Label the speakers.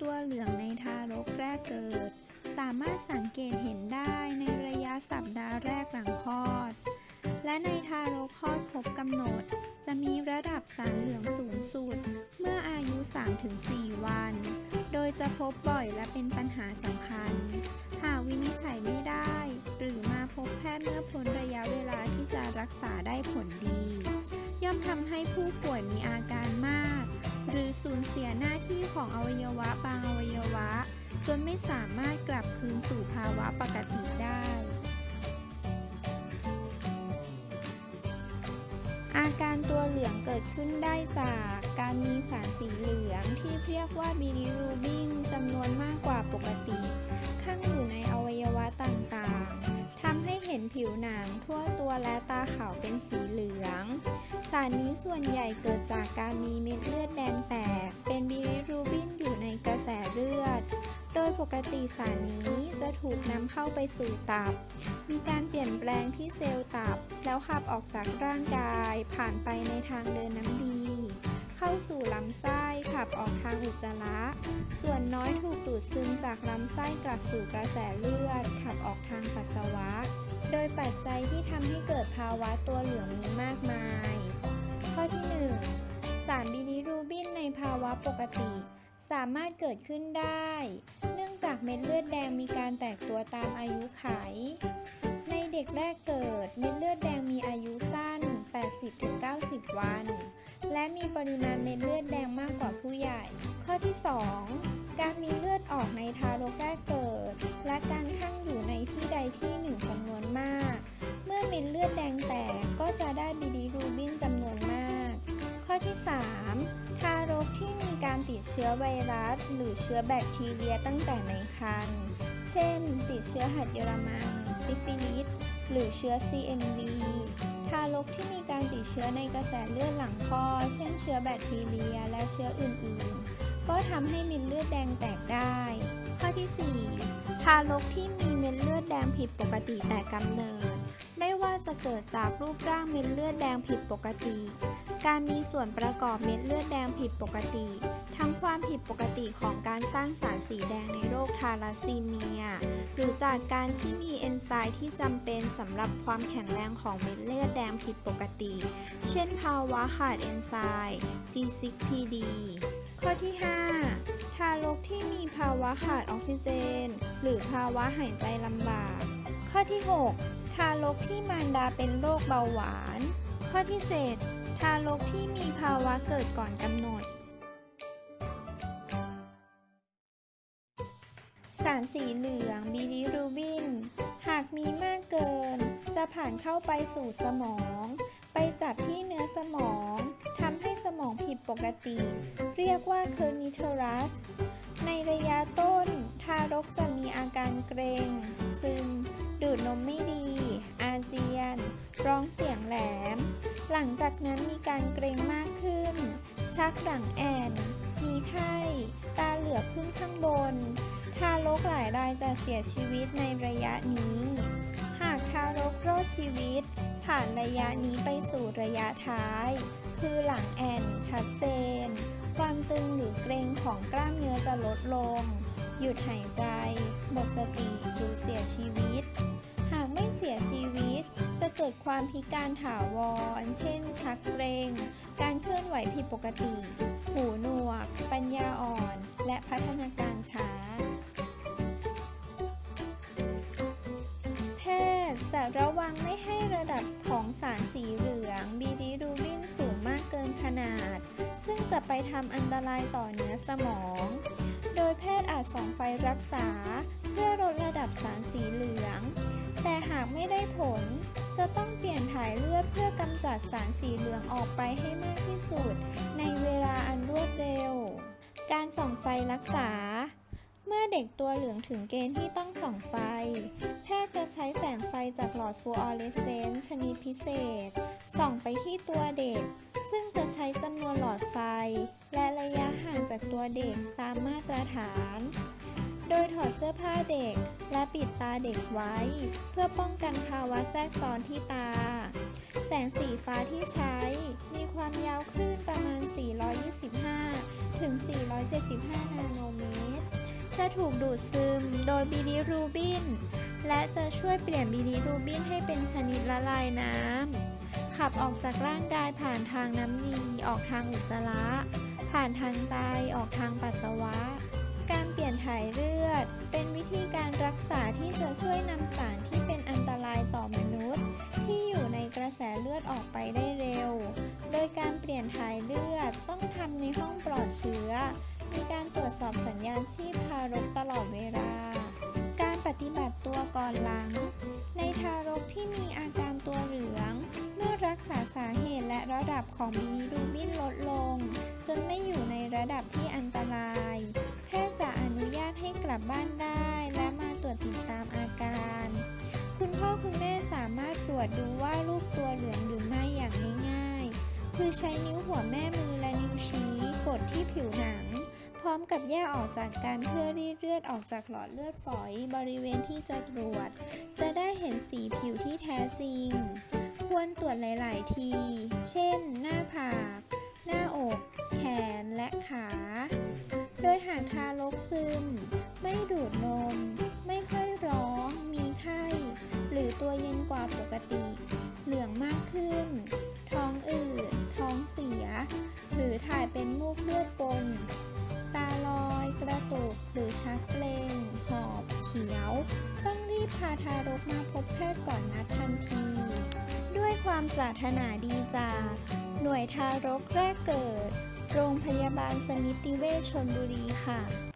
Speaker 1: ตัวเหลืองในทารกแรกเกิด สามารถสังเกตเห็นได้ในระยะสัปดาห์แรกหลังคลอด และในทารกคลอดครบกำหนด จะมีระดับสารเหลืองสูงสุด เมื่ออายุ 3-4 วัน โดยจะพบบ่อยและเป็นปัญหาสำคัญ หากวินิจฉัยไม่ได้ หรือมาพบแพทย์เมื่อพ้นระยะเวลาที่จะรักษาได้ผลดี ย่อมทำให้ผู้ป่วยมีอาการมาก รือสูญเสียหน้าที่ของอวัยวะบางอวัยวะ จนไม่สามารถกลับคืนสู่ภาวะปกติได้ อาการตัวเหลืองเกิดขึ้นได้จากการมีสารสีเหลืองที่เรียกว่าบิลิรูบินจำนวนมากกว่าปกติข้างอยู่ในอวัยวะต่างๆทำให้เห็นผิวหนังทั่วตัวและตาขาวเป็นสีเหลืองารนี้ส่วนใหญ่เกิดจากการมีเม็ดเลือดแดงแตก เป็นบิลิรูบินอยู่ในกระแสเลือด โดยปกติสารนี้จะถูกนำเข้าไปสู่ตับ มีการเปลี่ยนแปลงที่เซลล์ตับ แล้วขับออกจากร่างกายผ่านไปในทางเดินน้ำดี เข้าสู่ลำไส้ขับออกทางอุจจาระ ส่วนน้อยถูกดูดซึมจากลำไส้กลับสู่กระแสเลือด ขับออกทางปัสสาวะ โดยปัจจัยที่ทำให้เกิดภาวะตัวเหลืองมีมากมาย ข้อที่ 1 สารบิลิรูบินในภาวะปกติ สามารถเกิดขึ้นได้ เนื่องจากเม็ดเลือดแดงมีการแตกตัวตามอายุไข ในเด็กแรกเกิดเม็ดเลือดแดงมีอายุสั้น 80-90 วัน และมีปริมาณเม็ดเลือดแดงมากกว่าผู้ใหญ่ ข้อที่ 2 การมีเลือดออกในทารกแรกเกิด และการคั่งอยู่ในที่ใดที่หนึ่งจำนวนมาก เมื่อเม็ดเลือดแดงแตกก็จะได้บิลิรูบินจำนวนมาก ข้อที่ 3 ทารกที่มีการติดเชื้อไวรัส หรือเชื้อแบคทีเรียตั้งแต่ในครรภ์ เช่น ติดเชื้อหัดเยอรมัน ซิฟิลิส หรือเชื้อ CMV ทารกที่มีการติดเชื้อในกระแสเลือดหลังคลอดเช่นเชื้อแบคทีเรียและเชื้ออื่นๆ ก็ทำให้เม็ดเลือดแดงแตกได้ ข้อที่ 4 ทารกที่มีเม็ดเลือดแดงผิดปกติแต่กำเนิด ไม่ว่าจะเกิดจากรูปร่างเม็ดเลือดแดงผิดปกติ การมีส่วนประกอบเม็ดเลือดแดงผิดปกติ ทั้งความผิดปกติของการสร้างสารสีแดงในโรคทาราซีเมีย หรือจากการที่มีเอนไซม์ที่จำเป็นสำหรับความแข็งแรงของเม็ดเลือดแดงผิดปกติ เช่นภาวะขาดเอนไซม์ G6PD ข้อที่ 5 ทารกที่มีภาวะขาดออกซิเจน หรือภาวะหายใจลำบาก ข้อที่ 6 ทารกที่มารดาเป็นโรคเบาหวาน ข้อที่ 7 ทารกที่มีภาวะเกิดก่อนกำหนด สารสีเหลืองบิลิรูบิน หากมีมากเกิน จะผ่านเข้าไปสู่สมอง ไปจับที่เนื้อสมองทำให้สมองผิดปกติ เรียกว่าเคอร์นิเทรัสในระยะต้น ทารกจะมีอาการเกรง ซึม ดูดนมไม่ดี อาเจียน ร้องเสียงแหลม หลังจากนั้นมีการเกรงมากขึ้น ชักหลังแอน มีไข้ ตาเหลือกขึ้นข้างบน ทารกหลายรายจะเสียชีวิตในระยะนี้ หากทารกรอดชีวิต ผ่านระยะนี้ไปสู่ระยะท้าย คือหลังแอนชัดเจน ความตึงหรือเกรงของกล้ามเนื้อจะลดลง หยุดหายใจ ดสติหรือเสียชีวิต หากไม่เสียชีวิต จะเกิดความพิการถาวร เช่น ชักเกรง การเคลื่อนไหวผิดปกติ หูหนวก ปัญญาอ่อน และพัฒนาการช้า แพทย์จะระวังไม่ให้ระดับของสารสีเหลืองบิลิรูบินสูงมากเกินขนาด ซึ่งจะไปทำอันตรายต่อเนื้อสมอง ยแพทย์อาจส่องไฟรักษา เพื่อลดระดับสารสีเหลือง แต่หากไม่ได้ผล จะต้องเปลี่ยนถ่ายเลือดเพื่อกำจัดสารสีเหลืองออกไปให้มากที่สุด ในเวลาอันรวดเร็ว การส่องไฟรักษา เมื่อเด็กตัวเหลืองถึงเกณฑ์ที่ต้องส่องไฟ แพทย์จะใช้แสงไฟจากหลอดฟลูออเรสเซนต์ชนิดพิเศษ ส่องไปที่ตัวเด็ก ซึ่งจะใช้จำนวนหลอดไฟ และระยะห่างจากตัวเด็กตามมาตรฐาน โดยถอดเสื้อผ้าเด็ก และปิดตาเด็กไว้ เพื่อป้องกันภาวะแทรกซ้อนที่ตา แสงสีฟ้าที่ใช้ มีความยาวคลื่นประมาณ 425 ถึง 475 นาโนเมตร จะถูกดูดซึมโดยบิลิรูบิน และจะช่วยเปลี่ยนบิลิรูบินให้เป็นชนิดละลายน้ำ ขับออกจากร่างกายผ่านทางน้ำดีออกทางอุจจาระ ผ่านทางไตออกทางปัสสาวะ ลี่ยนถ่ายเลือด เป็นวิธีการรักษาที่จะช่วยนำสารที่เป็นอันตรายต่อมนุษย์ ที่อยู่ในกระแสเลือดออกไปได้เร็ว โดยการเปลี่ยนถ่ายเลือดต้องทำในห้องปลอดเชื้อ มีการตรวจสอบสัญญาณชีพทารกตลอดเวลา การปฏิบัติตัวก่อนหลัง ในทารกที่มีอาการ ษาสาเหตุและระดับของบิลิรูบินลดลง จนไม่อยู่ในระดับที่อันตราย แพทย์จะอนุญาตให้กลับบ้านได้ และมาตรวจติดตามอาการ คุณพ่อคุณแม่สามารถตรวจดูว่าลูกตัวเหลืองหรือไม่อย่างง่ายๆ คือใช้นิ้วหัวแม่มือและนิ้วชี้กดที่ผิวหนัง พร้อมกับแยกออกจากกันเพื่อรีดเลือดออกจากหลอดเลือดฝอย บริเวณที่จะตรวจ จะได้เห็นสีผิวที่แท้จริง ควรตรวจหลาย ๆ ที เช่น หน้าผาก หน้าอก แขน และขา โดยหากทารกซึม ไม่ดูดนม ไม่ค่อยร้อง มีไข้ หรือตัวเย็นกว่าปกติ เหลืองมากขึ้น ท้องอืด ท้องเสีย หรือถ่ายเป็นมูกเลือดปน ระตุกหรือชักเกร็งหอบ เขียว ต้องรีบพาทารกมาพบแพทย์ก่อนนัดทันที ด้วยความปรารถนาดีจาก หน่วยทารกแรกเกิด โรงพยาบาลสมิติเวชชนบุรีค่ะ